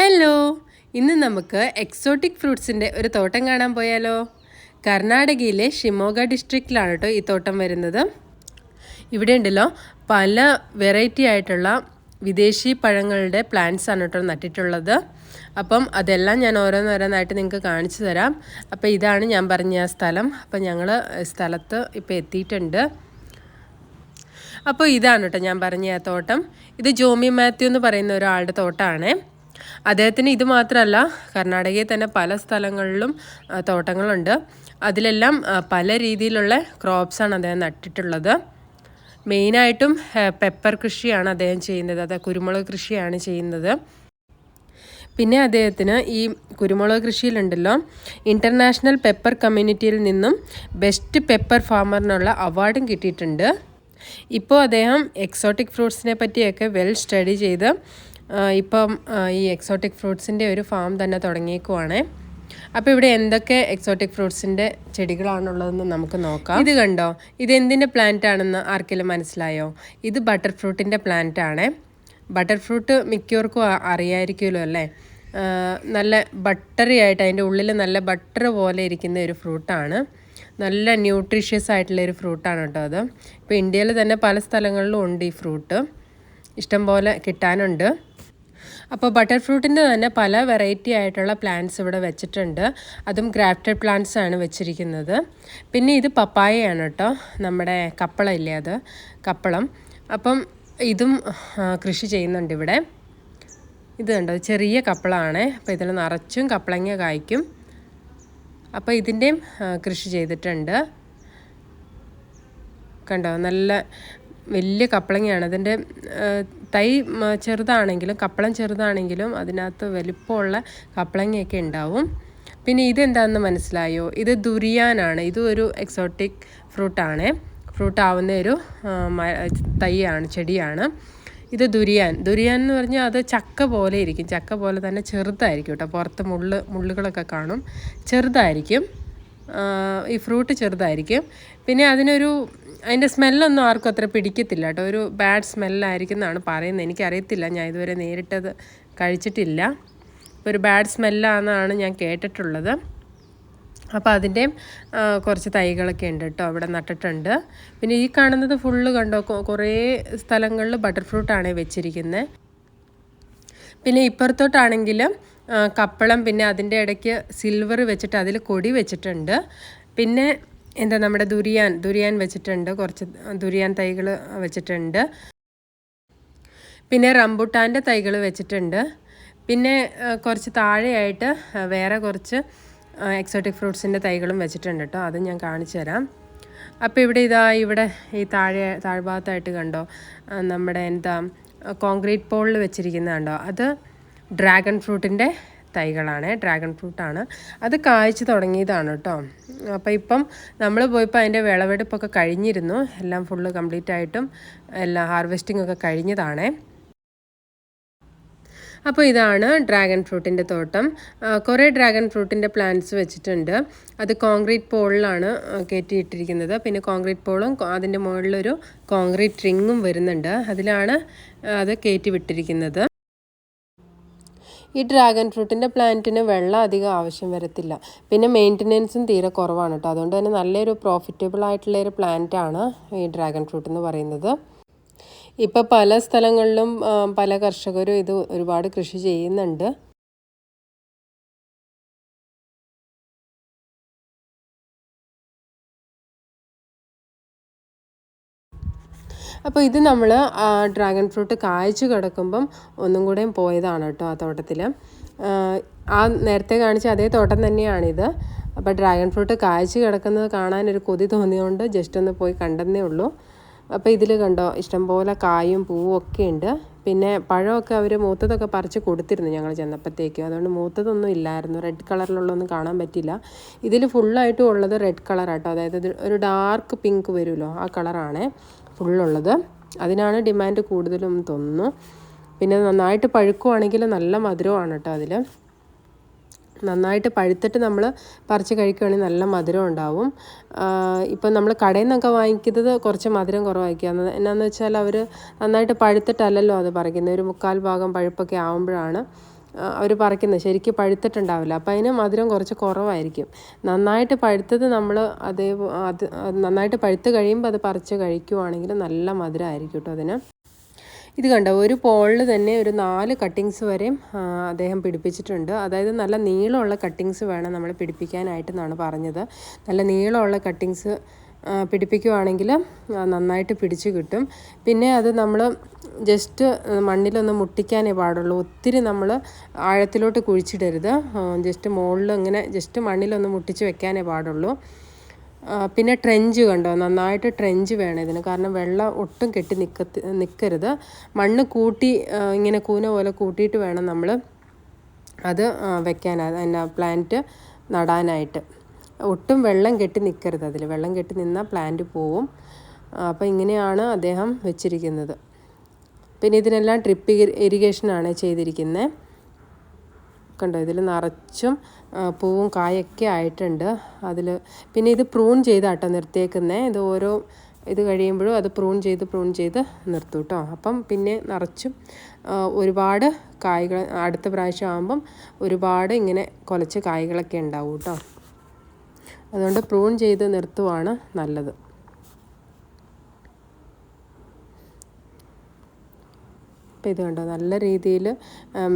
Hello ഇന്ന് നമുക്ക് exotic ഫ്രൂട്ട്സിന്റെ ഒരു തോട്ടം കാണാൻ പോയാലോ. കർണാടകയിലെ ഷിമോഗ ഡിസ്ട്രിക്റ്റിലാണ് കേട്ടോ ഈ തോട്ടം വരുന്നത്. ഇവിടെ ഉണ്ടല്ലോ പല വെറൈറ്റി ആയിട്ടുള്ള വിദേശി പഴങ്ങളുടെ പ്ലാന്റ്സ് ആണ് കേട്ടോ നട്ടിട്ടുള്ളത്. അപ്പം അതെല്ലാം ഞാൻ ഓരോന്നോരോന്നായിട്ട് നിങ്ങൾക്ക് കാണിച്ചു തരാം. അപ്പോൾ ഇതാണ് ഞാൻ പറഞ്ഞ സ്ഥലം. അപ്പം ഞങ്ങൾ സ്ഥലത്ത് ഇപ്പോൾ എത്തിയിട്ടുണ്ട്. അപ്പോൾ ഇതാണ് കേട്ടോ ഞാൻ പറഞ്ഞ ആ തോട്ടം. ഇത് ജോമി മാത്യു എന്ന് പറയുന്ന ഒരാളുടെ തോട്ടമാണ് അദ്ദേഹത്തിന് ഇത് മാത്രമല്ല കർണാടകയിൽ തന്നെ പല സ്ഥലങ്ങളിലും തോട്ടങ്ങളുണ്ട്. അതിലെല്ലാം പല രീതിയിലുള്ള ക്രോപ്സാണ് അദ്ദേഹം നട്ടിട്ടുള്ളത്. മെയിനായിട്ടും പെപ്പർ കൃഷിയാണ് അദ്ദേഹം ചെയ്യുന്നത്. അത് കുരുമുളക് കൃഷിയാണ് ചെയ്യുന്നത്. പിന്നെ അദ്ദേഹത്തിന് ഈ കുരുമുളക് കൃഷിയിലുണ്ടല്ലോ ഇന്റർനാഷണൽ പെപ്പർ കമ്മ്യൂണിറ്റിയിൽ നിന്നും ബെസ്റ്റ് പെപ്പർ ഫാമറിനുള്ള അവാർഡും കിട്ടിയിട്ടുണ്ട്. ഇപ്പോൾ അദ്ദേഹം എക്സോട്ടിക് ഫ്രൂട്ട്സിനെ പറ്റിയൊക്കെ വെൽ സ്റ്റഡി ചെയ്ത് ഇപ്പം ഈ എക്സോട്ടിക് ഫ്രൂട്ട്സിന്റെ ഒരു ഫാം തന്നെ തുടങ്ങിയേക്കുവാണേ. അപ്പോൾ ഇവിടെ എന്തൊക്കെ എക്സോട്ടിക് ഫ്രൂട്ട്സിന്റെ ചെടികളാണുള്ളതെന്ന് നമുക്ക് നോക്കാം. ഇത് കണ്ടോ? ഇത് എന്തിന്റെ പ്ലാന്റ് ആണെന്ന് ആർക്കെങ്കിലും മനസ്സിലായോ? ഇത് ബട്ടർ ഫ്രൂട്ടിന്റെ പ്ലാന്റ് ആണ്. ബട്ടർ ഫ്രൂട്ട് മിക്കവർക്കും അറിയായിരിക്കുമല്ലോ അല്ലേ? നല്ല ബട്ടറി ആയിട്ട് അതിന്റെ ഉള്ളിൽ നല്ല ബട്ടർ പോലെ ഇരിക്കുന്ന ഒരു ഫ്രൂട്ടാണ് നല്ല ന്യൂട്രീഷ്യസ് ആയിട്ടുള്ള ഒരു ഫ്രൂട്ടാണ് കേട്ടോ അത്. ഇപ്പോൾ ഇന്ത്യയിൽ തന്നെ പല സ്ഥലങ്ങളിലും ഉണ്ട് ഈ ഫ്രൂട്ട് ഇഷ്ടം പോലെ കിട്ടാനുണ്ട്. അപ്പോൾ ബട്ടർ ഫ്രൂട്ടിന്റെ തന്നെ പല വെറൈറ്റി ആയിട്ടുള്ള പ്ലാന്റ്സ് ഇവിടെ വെച്ചിട്ടുണ്ട്. അതും ഗ്രാഫ്റ്റഡ് പ്ലാന്റ്സ് ആണ് വെച്ചിരിക്കുന്നത്. പിന്നെ ഇത് പപ്പായയാണ് കേട്ടോ നമ്മുടെ കപ്പളം ഇല്ലേ അത്? കപ്പളം. അപ്പം ഇതും കൃഷി ചെയ്യുന്നുണ്ട് ഇവിടെ. ഇത് കണ്ടോ? ചെറിയ കപ്പളമാണ് അപ്പോൾ ഇതിൽ നിറച്ചും കപ്പളങ്ങ കായ്ക്കും. അപ്പോൾ ഇതിന്റെയും കൃഷി ചെയ്തിട്ടുണ്ട്. കണ്ടോ? നല്ല വലിയ കപ്പളങ്ങയാണ് അതിന്റെ തൈ ചെറുതാണെങ്കിലും കപ്പളം ചെറുതാണെങ്കിലും അതിനകത്ത് വലിപ്പമുള്ള കപ്പളങ്ങയൊക്കെ ഉണ്ടാവും. പിന്നെ ഇതെന്താണെന്ന് മനസ്സിലായോ? ഇത് ദുരിയാനാണ്. ഇതും ഒരു എക്സോട്ടിക് ഫ്രൂട്ടാണ് ഫ്രൂട്ട് ആവുന്ന ഒരു തൈയാണ് ചെടിയാണ്. ഇത് ദുരിയാൻ. ദുരിയാൻ എന്ന് പറഞ്ഞാൽ അത് ചക്ക പോലെ ഇരിക്കും. ചക്ക പോലെ തന്നെ ചെറുതായിരിക്കും കേട്ടോ. പുറത്ത് മുള്ള് മുള്ളുകളൊക്കെ കാണും. ചെറുതായിരിക്കും. ഈ ഫ്രൂട്ട് ചെറുതായിരിക്കും. പിന്നെ അതിനൊരു അതിന്റെ സ്മെല്ലൊന്നും ആർക്കും അത്ര പിടിക്കത്തില്ല കേട്ടോ. ഒരു ബാഡ് സ്മെല്ലായിരിക്കും എന്നാണ് പറയുന്നത്. എനിക്കറിയത്തില്ല. ഞാൻ ഇതുവരെ നേരിട്ടത് കഴിച്ചിട്ടില്ല. ഒരു ബാഡ് സ്മെല്ലാണെന്നാണ് ഞാൻ കേട്ടിട്ടുള്ളത്. അപ്പോൾ അതിന്റെയും കുറച്ച് തൈകളൊക്കെ ഉണ്ട് കേട്ടോ. അവിടെ നട്ടിട്ടുണ്ട്. പിന്നെ ഈ കാണുന്നത് ഫുള്ള് കണ്ടോ? കുറേ സ്ഥലങ്ങളിൽ ബട്ടർ ഫ്രൂട്ടാണ് വെച്ചിരിക്കുന്നത് പിന്നെ ഇപ്പുറത്തോട്ടാണെങ്കിൽ കപ്പളം പിന്നെ അതിന്റെ ഇടയ്ക്ക് സിൽവർ വെച്ചിട്ട് അതിൽ കൊടി വെച്ചിട്ടുണ്ട്. പിന്നെ എന്താ നമ്മുടെ ദുരിയാൻ ദുരിയാൻ വെച്ചിട്ടുണ്ട്. കുറച്ച് ദുരിയാൻ തൈകൾ വെച്ചിട്ടുണ്ട്. പിന്നെ റംബുട്ടാന്റെ തൈകൾ വെച്ചിട്ടുണ്ട്. പിന്നെ കുറച്ച് താഴെയായിട്ട് വേറെ കുറച്ച് എക്സോട്ടിക് ഫ്രൂട്ട്സിന്റെ തൈകളും വെച്ചിട്ടുണ്ട് കേട്ടോ. അത് ഞാൻ കാണിച്ചു തരാം. അപ്പോൾ ഇവിടെ ഇതാ ഇവിടെ ഈ താഴെ താഴ്ഭാഗത്തായിട്ട് കണ്ടോ നമ്മുടെ എന്താ കോൺക്രീറ്റ് പോളിൽ വെച്ചിരിക്കുന്ന കണ്ടോ അത് ഡ്രാഗൺ ഫ്രൂട്ടിന്റെ തൈകളാണ് ഡ്രാഗൺ ഫ്രൂട്ടാണ് അത് കായ്ച്ചു തുടങ്ങിയതാണ് കേട്ടോ അപ്പോൾ ഇപ്പം നമ്മൾ പോയപ്പോൾ അതിന്റെ വിളവെടുപ്പൊക്കെ കഴിഞ്ഞിരുന്നു. എല്ലാം ഫുള്ള് കംപ്ലീറ്റ് ആയിട്ടും എല്ലാം ഹാർവെസ്റ്റിംഗ് ഒക്കെ കഴിഞ്ഞതാണ്. അപ്പോൾ ഇതാണ് ഡ്രാഗൺ ഫ്രൂട്ടിന്റെ തോട്ടം. കുറേ ഡ്രാഗൺ ഫ്രൂട്ടിന്റെ പ്ലാന്റ്സ് വെച്ചിട്ടുണ്ട്. അത് കോൺക്രീറ്റ് പോളിലാണ് കയറ്റിയിട്ടിരിക്കുന്നത്. പിന്നെ കോൺക്രീറ്റ് പോളും അതിന്റെ മുകളിലൊരു കോൺക്രീറ്റ് റിങ്ങും വരുന്നുണ്ട്. അതിലാണ് അത് കയറ്റി വിട്ടിരിക്കുന്നത്. ഈ ഡ്രാഗൺ ഫ്രൂട്ടിന്റെ പ്ലാന്റിന് വെള്ളം അധികം ആവശ്യം വരത്തില്ല. പിന്നെ മെയിന്റനൻസും തീരെ കുറവാണ് കേട്ടോ അതുകൊണ്ട് തന്നെ നല്ലൊരു പ്രോഫിറ്റബിൾ ആയിട്ടുള്ള ഒരു പ്ലാന്റാണ് ഈ ഡ്രാഗൺ ഫ്രൂട്ട് എന്ന് പറയുന്നത്. ഇപ്പോൾ പല സ്ഥലങ്ങളിലും പല കർഷകരും ഇത് ഒരുപാട് കൃഷി ചെയ്യുന്നുണ്ട്. അപ്പോൾ ഇത് നമ്മൾ ഡ്രാഗൺ ഫ്രൂട്ട് കായ്ച്ചു കിടക്കുമ്പം ഒന്നും കൂടെയും പോയതാണ് കേട്ടോ ആ തോട്ടത്തിൽ ആ നേരത്തെ കാണിച്ച അതേ തോട്ടം തന്നെയാണിത്. അപ്പോൾ ഡ്രാഗൺ ഫ്രൂട്ട് കായ്ച്ചു കിടക്കുന്നത് കാണാൻ ഒരു കൊതി തോന്നിയതുകൊണ്ട് ജസ്റ്റ് ഒന്ന് പോയി കണ്ടെന്നേ ഉള്ളൂ. അപ്പോൾ ഇതിൽ കണ്ടോ ഇഷ്ടംപോലെ കായും പൂവും ഒക്കെ ഉണ്ട്. പിന്നെ പഴമൊക്കെ അവർ മൂത്തതൊക്കെ പറിച്ച് കൊടുത്തിരുന്നു ഞങ്ങൾ ചെന്നപ്പോഴത്തേക്കും അതുകൊണ്ട് മൂത്തതൊന്നും ഇല്ലായിരുന്നു. റെഡ് കളറിലുള്ളതൊന്നും കാണാൻ പറ്റില്ല ഇതിൽ ഫുള്ളായിട്ടും ഉള്ളത് റെഡ് കളറാട്ടോ അതായത് ഒരു ഡാർക്ക് പിങ്ക് വരുമല്ലോ ആ കളറാണ് ഫുള്ളുള്ളത്. അതിനാണ് ഡിമാൻഡ് കൂടുതലും തോന്നുന്നു. പിന്നെ നന്നായിട്ട് പഴുക്കുവാണെങ്കിൽ നല്ല മധുരമാണ് കേട്ടോ അതിൽ നന്നായിട്ട് പഴുത്തിട്ട് നമ്മൾ പറിച്ച് കഴിക്കുകയാണെങ്കിൽ നല്ല മധുരം ഉണ്ടാവും. ഇപ്പം നമ്മൾ കടയിൽ നിന്നൊക്കെ വാങ്ങിക്കുന്നത് കുറച്ച് മധുരം കുറവായിരിക്കും. എന്നാന്ന് വെച്ചാൽ അവർ നന്നായിട്ട് പഴുത്തിട്ടല്ലല്ലോ അത് പറിക്കുന്നത്. ഒരു മുക്കാൽ ഭാഗം പഴുപ്പൊക്കെ ആകുമ്പോഴാണ് അവർ പറിക്കുന്നത് ശരിക്കും പഴുത്തിട്ടുണ്ടാവില്ല. അപ്പോൾ അതിന് മധുരം കുറച്ച് കുറവായിരിക്കും. നന്നായിട്ട് പഴുത്തത് നമ്മൾ അതേ അത് നന്നായിട്ട് പഴുത്ത് കഴിയുമ്പോൾ അത് പറിച്ച് കഴിക്കുവാണെങ്കിൽ നല്ല മധുരമായിരിക്കും കേട്ടോ അതിന്. ഇത് കണ്ട? ഒരു പോളിൽ തന്നെ ഒരു നാല് കട്ടിങ്സ് വരെയും അദ്ദേഹം പിടിപ്പിച്ചിട്ടുണ്ട്. അതായത് നല്ല നീളമുള്ള കട്ടിങ്സ് വേണം നമ്മൾ പിടിപ്പിക്കാനായിട്ടെന്നാണ് പറഞ്ഞത്. നല്ല നീളമുള്ള കട്ടിങ്സ് പിടിപ്പിക്കുവാണെങ്കിൽ നന്നായിട്ട് പിടിച്ച് കിട്ടും. പിന്നെ അത് നമ്മൾ ജസ്റ്റ് മണ്ണിലൊന്ന് മുട്ടിക്കാനേ പാടുള്ളൂ. ഒത്തിരി നമ്മൾ ആഴത്തിലോട്ട് കുഴിച്ചിടരുത്. ജസ്റ്റ് മുകളിൽ ഇങ്ങനെ ജസ്റ്റ് മണ്ണിലൊന്ന് മുട്ടിച്ച് വെക്കാനേ പാടുള്ളൂ. പിന്നെ ട്രെഞ്ച് കണ്ടോ? നന്നായിട്ട് ട്രെഞ്ച് വേണം ഇതിന്. കാരണം വെള്ളം ഒട്ടും കെട്ടി നിൽക്കത്തി നിൽക്കരുത് മണ്ണ് കൂട്ടി ഇങ്ങനെ കൂന പോലെ കൂട്ടിയിട്ട് വേണം നമ്മൾ അത് വെക്കാൻ എന്നാ പ്ലാന്റ് നടാനായിട്ട്. ഒട്ടും വെള്ളം കെട്ടി നിൽക്കരുത് അതിൽ വെള്ളം കെട്ടി നിന്നാൽ പ്ലാന്റ് പോവും. അപ്പോൾ ഇങ്ങനെയാണ് അദ്ദേഹം വെച്ചിരിക്കുന്നത്. പിന്നെ ഇതിനെല്ലാം ട്രിപ്പ് ഇറിഗേഷനാണ് ചെയ്തിരിക്കുന്നത് കണ്ടോ? ഇതിൽ നിറച്ചും പൂവും കായൊക്കെ ആയിട്ടുണ്ട്. അതിൽ പിന്നെ ഇത് പ്രൂൺ ചെയ്താട്ടോ നിർത്തിയേക്കുന്നത് ഇത് ഓരോ ഇത് കഴിയുമ്പോഴും അത് പ്രൂൺ ചെയ്ത് പ്രൂൺ ചെയ്ത് നിർത്തും കേട്ടോ അപ്പം പിന്നെ നിറച്ചും ഒരുപാട് കായ്കൾ അടുത്ത പ്രാവശ്യം ആകുമ്പം ഒരുപാട് ഇങ്ങനെ കുലച്ച് കായ്കളൊക്കെ ഉണ്ടാവും കേട്ടോ അതുകൊണ്ട് പ്രൂൺ ചെയ്ത് നിർത്തുവാണ് നല്ലത്. അപ്പോൾ ഇത് കണ്ടോ? നല്ല രീതിയിൽ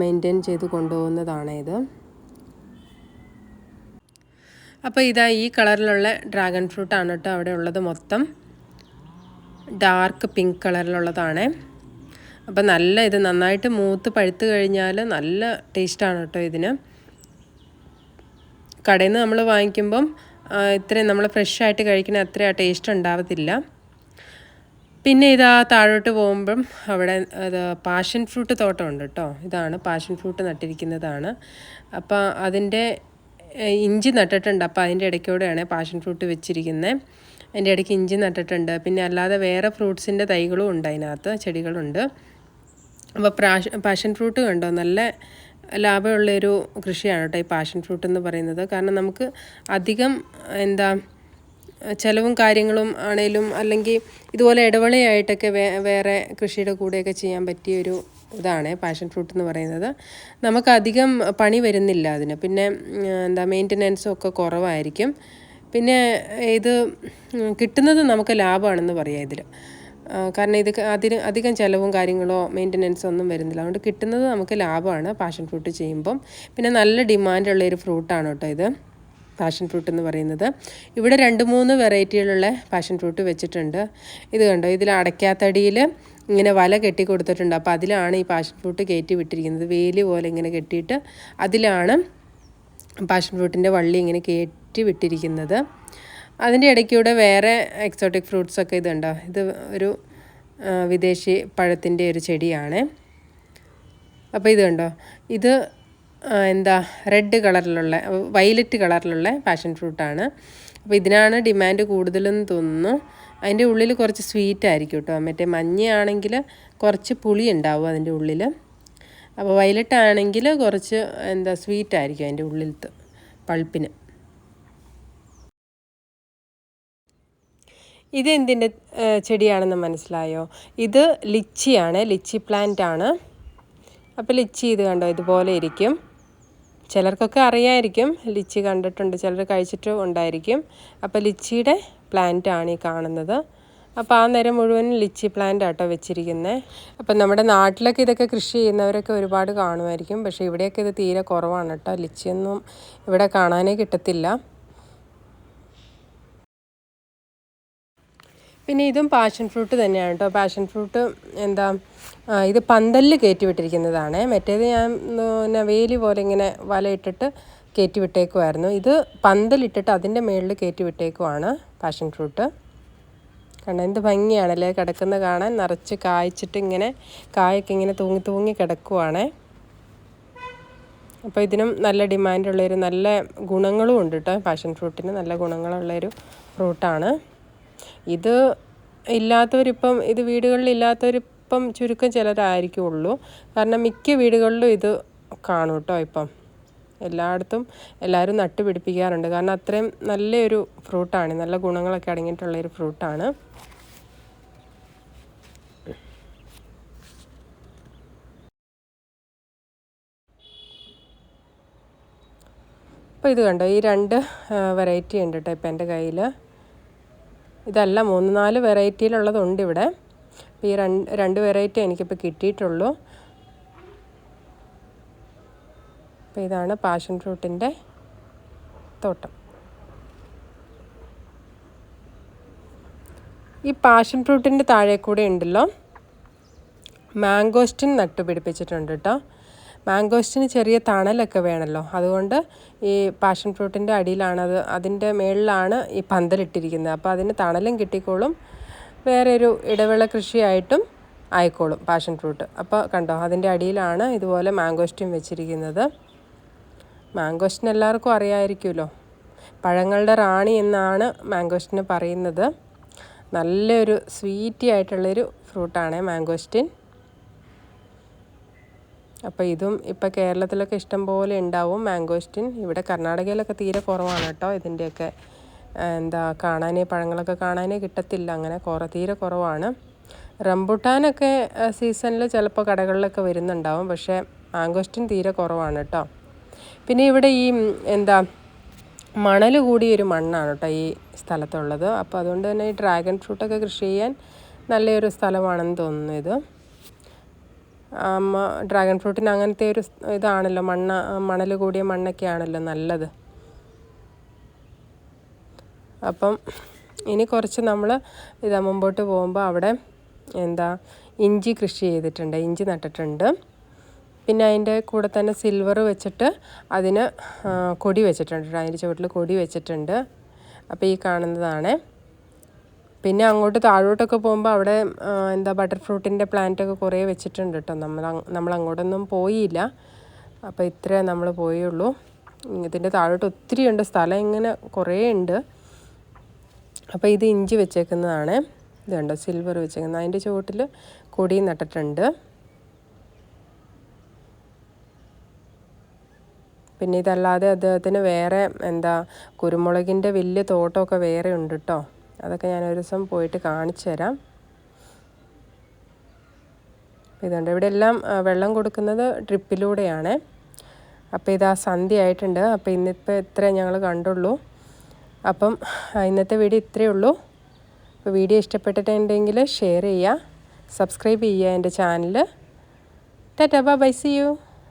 മെയിന്റെയിൻ ചെയ്ത് കൊണ്ടുപോകുന്നതാണ് ഇത്. അപ്പോൾ ഇതാ ഈ കളറിലുള്ള ഡ്രാഗൺ ഫ്രൂട്ടാണ് കേട്ടോ അവിടെ ഉള്ളത് മൊത്തം. ഡാർക്ക് പിങ്ക് കളറിലുള്ളതാണ്. അപ്പോൾ നല്ല ഇത് നന്നായിട്ട് മൂത്ത് പഴുത്ത് കഴിഞ്ഞാൽ നല്ല ടേസ്റ്റാണ് കേട്ടോ ഇതിന്. കടയിൽ നിന്ന് നമ്മൾ വാങ്ങിക്കുമ്പം ഇത്രയും നമ്മൾ ഫ്രഷ് ആയിട്ട് കഴിക്കുന്ന അത്ര ടേസ്റ്റ് ഉണ്ടാവത്തില്ല. പിന്നെ ഇതാ താഴോട്ട് പോകുമ്പം അവിടെ അത് പാഷൻ ഫ്രൂട്ട് തോട്ടമുണ്ട് കേട്ടോ ഇതാണ് പാഷൻ ഫ്രൂട്ട് നട്ടിരിക്കുന്നതാണ്. അപ്പോൾ അതിന്റെ ഇഞ്ചി നട്ടിട്ടുണ്ട്. അപ്പോൾ അതിന്റെ ഇടയ്ക്കൂടെയാണ് പാഷൻ ഫ്രൂട്ട് വെച്ചിരിക്കുന്നത് അതിന്റെ ഇടയ്ക്ക് ഇഞ്ചി നട്ടിട്ടുണ്ട്. പിന്നെ അല്ലാതെ വേറെ ഫ്രൂട്ട്സിന്റെ തൈകളും ഉണ്ട് അതിനകത്ത് ചെടികളുണ്ട്. അപ്പോൾ പാഷൻ ഫ്രൂട്ട് കണ്ടോ? നല്ല ലാഭമുള്ളൊരു കൃഷിയാണ് കേട്ടോ ഈ പാഷൻ ഫ്രൂട്ട് എന്ന് പറയുന്നത്. കാരണം നമുക്ക് അധികം എന്താ ചിലവും കാര്യങ്ങളും ആണേലും അല്ലെങ്കിൽ ഇതുപോലെ ഇടവളയായിട്ടൊക്കെ വേ വേറെ കൃഷിയുടെ കൂടെയൊക്കെ ചെയ്യാൻ പറ്റിയൊരു ഇതാണ് പാഷൻ ഫ്രൂട്ട് എന്ന് പറയുന്നത്. നമുക്കധികം പണി വരുന്നില്ല അതിന്. പിന്നെ എന്താ മെയിന്റനൻസും ഒക്കെ കുറവായിരിക്കും. പിന്നെ ഇത് കിട്ടുന്നത് നമുക്ക് ലാഭമാണെന്ന് പറയാം ഇതിൽ കാരണം ഇത് അതിന് അധികം ചിലവും കാര്യങ്ങളോ മെയിന്റനൻസോ ഒന്നും വരുന്നില്ല. അതുകൊണ്ട് കിട്ടുന്നത് നമുക്ക് ലാഭമാണ്. പാഷൻ ഫ്രൂട്ട് ചെയ്യുമ്പം. പിന്നെ നല്ല ഡിമാൻഡുള്ള ഒരു ഫ്രൂട്ടാണ് കേട്ടോ ഇത്. പാഷൻ ഫ്രൂട്ട് എന്ന് പറയുന്നത്. ഇവിടെ രണ്ട് മൂന്ന് വെറൈറ്റികളുള്ള പാഷൻ ഫ്രൂട്ട് വെച്ചിട്ടുണ്ട്. ഇത് കണ്ടോ? ഇതിൽ അടയ്ക്കാത്തടിയിൽ ഇങ്ങനെ വല കെട്ടി കൊടുത്തിട്ടുണ്ട്. അപ്പോൾ അതിലാണ് ഈ പാഷൻ ഫ്രൂട്ട് കയറ്റി വിട്ടിരിക്കുന്നത്. വേലി പോലെ ഇങ്ങനെ കെട്ടിയിട്ട് അതിലാണ് പാഷൻ ഫ്രൂട്ടിന്റെ വള്ളി ഇങ്ങനെ കയറ്റി വിട്ടിരിക്കുന്നത്. അതിന്റെ ഇടയ്ക്കൂടെ വേറെ എക്സോട്ടിക് ഫ്രൂട്ട്സൊക്കെ ഇതുണ്ടോ? ഇത് ഒരു വിദേശി പഴത്തിന്റെ ഒരു ചെടിയാണ്. അപ്പോൾ ഇത് കണ്ടോ ഇത് എന്താ റെഡ് കളറിലുള്ള വയലറ്റ് കളറിലുള്ള പാഷൻ ഫ്രൂട്ടാണ് അപ്പോൾ ഇതിനാണ് ഡിമാൻഡ് കൂടുതലെന്ന് തോന്നുന്നു. അതിന്റെ ഉള്ളിൽ കുറച്ച് സ്വീറ്റ് ആയിരിക്കും കേട്ടോ. മറ്റേ മഞ്ഞയാണെങ്കിൽ കുറച്ച് പുളി ഉണ്ടാവും അതിന്റെ ഉള്ളിൽ. അപ്പോൾ വയലറ്റ് ആണെങ്കിൽ കുറച്ച് എന്താ സ്വീറ്റ് ആയിരിക്കും അതിന്റെ ഉള്ളിലത്തെ പൾപ്പിന് ഇത് എന്തിന്റെ ചെടിയാണെന്ന് മനസ്സിലായോ? ഇത് ലിച്ചിയാണ് ലിച്ചി പ്ലാന്റ് ആണ്. അപ്പോൾ ലിച്ചി ഇത് കണ്ടോ ഇതുപോലെ ഇരിക്കും. ചിലർക്കൊക്കെ അറിയായിരിക്കും ലിച്ചി കണ്ടിട്ടുണ്ട് ചിലർ കഴിച്ചിട്ടും ഉണ്ടായിരിക്കും. അപ്പോൾ ലിച്ചിയുടെ പ്ലാന്റ് ആണ് ഈ കാണുന്നത്. അപ്പോൾ ആ നേരം മുഴുവൻ ലിച്ചി പ്ലാന്റ് ആട്ടോ വെച്ചിരിക്കുന്നത് അപ്പം നമ്മുടെ നാട്ടിലൊക്കെ ഇതൊക്കെ കൃഷി ചെയ്യുന്നവരൊക്കെ ഒരുപാട് കാണുമായിരിക്കും. പക്ഷേ ഇവിടെയൊക്കെ ഇത് തീരെ കുറവാണ് കേട്ടോ. ലിച്ചിയൊന്നും ഇവിടെ കാണാനേ കിട്ടത്തില്ല. പിന്നെ ഇതും പാഷൻ ഫ്രൂട്ട് തന്നെയാണ് കേട്ടോ. പാഷൻ ഫ്രൂട്ട് എന്താ ഇത് പന്തലിൽ കയറ്റി വിട്ടിരിക്കുന്നതാണ് മറ്റേത് ഞാൻ പിന്നെ വേലി പോലെ ഇങ്ങനെ വലയിട്ടിട്ട് കയറ്റി വിട്ടേക്കുമായിരുന്നു ഇത് പന്തലിട്ടിട്ട് അതിന്റെ മുകളിൽ കയറ്റി വിട്ടേക്കുവാണ് പാഷൻ ഫ്രൂട്ട് കാരണം എന്ത് ഭംഗിയാണല്ലേ കിടക്കുന്ന കാണാൻ. നിറച്ച് കായ്ച്ചിട്ട് ഇങ്ങനെ കായൊക്കെ ഇങ്ങനെ തൂങ്ങി തൂങ്ങി കിടക്കുവാണേ. അപ്പോൾ ഇതിനും നല്ല ഡിമാൻഡുള്ളൊരു നല്ല ഗുണങ്ങളും ഉണ്ട് കേട്ടോ. പാഷൻ ഫ്രൂട്ടിന് നല്ല ഗുണങ്ങളുള്ളൊരു ഫ്രൂട്ടാണ് ഇത് ഇല്ലാത്തവരിപ്പം ഇത് വീടുകളിൽ ഇല്ലാത്തവരിപ്പം ചുരുക്കം ചിലരായിരിക്കുള്ളൂ. കാരണം മിക്ക വീടുകളിലും ഇത് കാണും കേട്ടോ ഇപ്പം. എല്ലായിടത്തും എല്ലാവരും നട്ടുപിടിപ്പിക്കാറുണ്ട് കാരണം അത്രയും നല്ലൊരു ഫ്രൂട്ടാണ്. നല്ല ഗുണങ്ങളൊക്കെ അടങ്ങിയിട്ടുള്ളൊരു ഫ്രൂട്ടാണ്. അപ്പോൾ ഇത് കണ്ടോ? ഈ രണ്ട് വെറൈറ്റി ഉണ്ട് കേട്ടോ ഇപ്പം എന്റെ കയ്യിൽ. ഇതല്ല മൂന്ന് നാല് വെറൈറ്റിയിലുള്ളതുണ്ട് ഇവിടെ. അപ്പോൾ ഈ രണ്ട് രണ്ട് വെറൈറ്റി എനിക്കിപ്പോൾ കിട്ടിയിട്ടുള്ളൂ. അപ്പോൾ ഇതാണ് പാഷൻ ഫ്രൂട്ടിന്റെ തോട്ടം. ഈ പാഷൻ ഫ്രൂട്ടിന്റെ താഴെ കൂടെ ഉണ്ടല്ലോ. മാംഗോസ്റ്റിൻ നട്ടുപിടിപ്പിച്ചിട്ടുണ്ട് കേട്ടോ. മാംഗോസ്റ്റിന് ചെറിയ തണലൊക്കെ വേണമല്ലോ അതുകൊണ്ട് ഈ പാഷൻ ഫ്രൂട്ടിന്റെ അടിയിലാണത് അതിന്റെ മേളിലാണ് ഈ പന്തലിട്ടിരിക്കുന്നത്. അപ്പോൾ അതിന് തണലും കിട്ടിക്കോളും. വേറെ ഒരു ഇടവേള കൃഷിയായിട്ടും ആയിക്കോളും പാഷൻ ഫ്രൂട്ട്. അപ്പോൾ കണ്ടോ അതിന്റെ അടിയിലാണ് ഇതുപോലെ മാംഗോസ്റ്റിൻ വെച്ചിരിക്കുന്നത്. മാംഗോസ്റ്റിൻ എല്ലാവർക്കും അറിയാമായിരിക്കുമല്ലോ പഴങ്ങളുടെ റാണി എന്നാണ് മാംഗോസ്റ്റിന് പറയുന്നത്. നല്ലൊരു സ്വീറ്റി ആയിട്ടുള്ളൊരു ഫ്രൂട്ടാണ് മാംഗോസ്റ്റിൻ അപ്പോൾ ഇതും ഇപ്പോൾ കേരളത്തിലൊക്കെ ഇഷ്ടം പോലെ ഉണ്ടാവും. മാംഗോസ്റ്റിൻ ഇവിടെ കർണാടകയിലൊക്കെ തീരെ കുറവാണ് കേട്ടോ ഇതിന്റെയൊക്കെ എന്താ കാണാനേ പഴങ്ങളൊക്കെ കാണാനേ കിട്ടത്തില്ല. അങ്ങനെ കുറ തീരെ കുറവാണ്. റംബുട്ടാനൊക്കെ സീസണിൽ ചിലപ്പോൾ കടകളിലൊക്കെ വരുന്നുണ്ടാവും. പക്ഷേ മാംഗോസ്റ്റിൻ തീരെ കുറവാണ് കേട്ടോ. പിന്നെ ഇവിടെ ഈ എന്താ മണൽ കൂടിയൊരു മണ്ണാണ് കേട്ടോ ഈ സ്ഥലത്തുള്ളത്. അപ്പോൾ അതുകൊണ്ട് തന്നെ ഈ ഡ്രാഗൺ ഫ്രൂട്ടൊക്കെ കൃഷി ചെയ്യാൻ നല്ലൊരു സ്ഥലമാണെന്ന് തോന്നുന്നു ഇത്. ഡ്രാഗൺ ഫ്രൂട്ടിന് അങ്ങനത്തെ ഒരു ഇതാണല്ലോ മണ്ണ മണൽ കൂടിയ മണ്ണൊക്കെ ആണല്ലോ നല്ലത്. അപ്പം ഇനി കുറച്ച് നമ്മൾ ഇതാ മുമ്പോട്ട് പോകുമ്പോൾ അവിടെ എന്താ ഇഞ്ചി കൃഷി ചെയ്തിട്ടുണ്ട് ഇഞ്ചി നട്ടിട്ടുണ്ട്. പിന്നെ അതിന്റെ കൂടെ തന്നെ സിൽവർ വെച്ചിട്ട് അതിന് കൊടി വെച്ചിട്ടുണ്ട് അതിന്റെ ചുവട്ടിൽ കൊടി വെച്ചിട്ടുണ്ട്. അപ്പോൾ ഈ കാണുന്നതാണ്. പിന്നെ അങ്ങോട്ട് താഴോട്ടൊക്കെ പോകുമ്പോൾ അവിടെ എന്താ ബട്ടർ ഫ്രൂട്ടിന്റെ പ്ലാന്റൊക്കെ കുറേ വെച്ചിട്ടുണ്ട് കേട്ടോ നമ്മൾ നമ്മൾ അങ്ങോട്ടൊന്നും പോയില്ല. അപ്പോൾ ഇത്രേ നമ്മൾ പോയുള്ളൂ. ഇതിന്റെ താഴോട്ട് ഒത്തിരി ഉണ്ട്. സ്ഥലം ഇങ്ങനെ കുറേ ഉണ്ട്. അപ്പോൾ ഇത് ഇഞ്ചി വെച്ചേക്കുന്നതാണ്. ഇത് കണ്ടോ സിൽവർ വെച്ചേക്കുന്നത്. അതിന്റെ ചുവട്ടിൽ കൊടി നട്ടിട്ടുണ്ട്. പിന്നെ ഇതല്ലാതെ അദ്ദേഹത്തിന് വേറെ എന്താ കുരുമുളകിന്റെ വലിയ തോട്ടമൊക്കെ വേറെ ഉണ്ട് കേട്ടോ അതൊക്കെ ഞാൻ ഒരു ദിവസം പോയിട്ട് കാണിച്ചു തരാം. ഇതുണ്ട്. ഇവിടെ എല്ലാം വെള്ളം കൊടുക്കുന്നത് ഡ്രിപ്പിലൂടെയാണ് അപ്പോൾ ഇതാ സന്ധ്യ ആയിട്ടുണ്ട്. അപ്പോൾ ഇന്നിപ്പോൾ ഇത്ര ഞങ്ങൾ കണ്ടുള്ളൂ. അപ്പം ഇന്നത്തെ വീഡിയോ ഇത്രയേ ഉള്ളൂ. അപ്പോൾ വീഡിയോ ഇഷ്ടപ്പെട്ടിട്ടുണ്ടെങ്കിൽ ഷെയർ ചെയ്യുക സബ്സ്ക്രൈബ് ചെയ്യുക എന്റെ channel tata bye see you.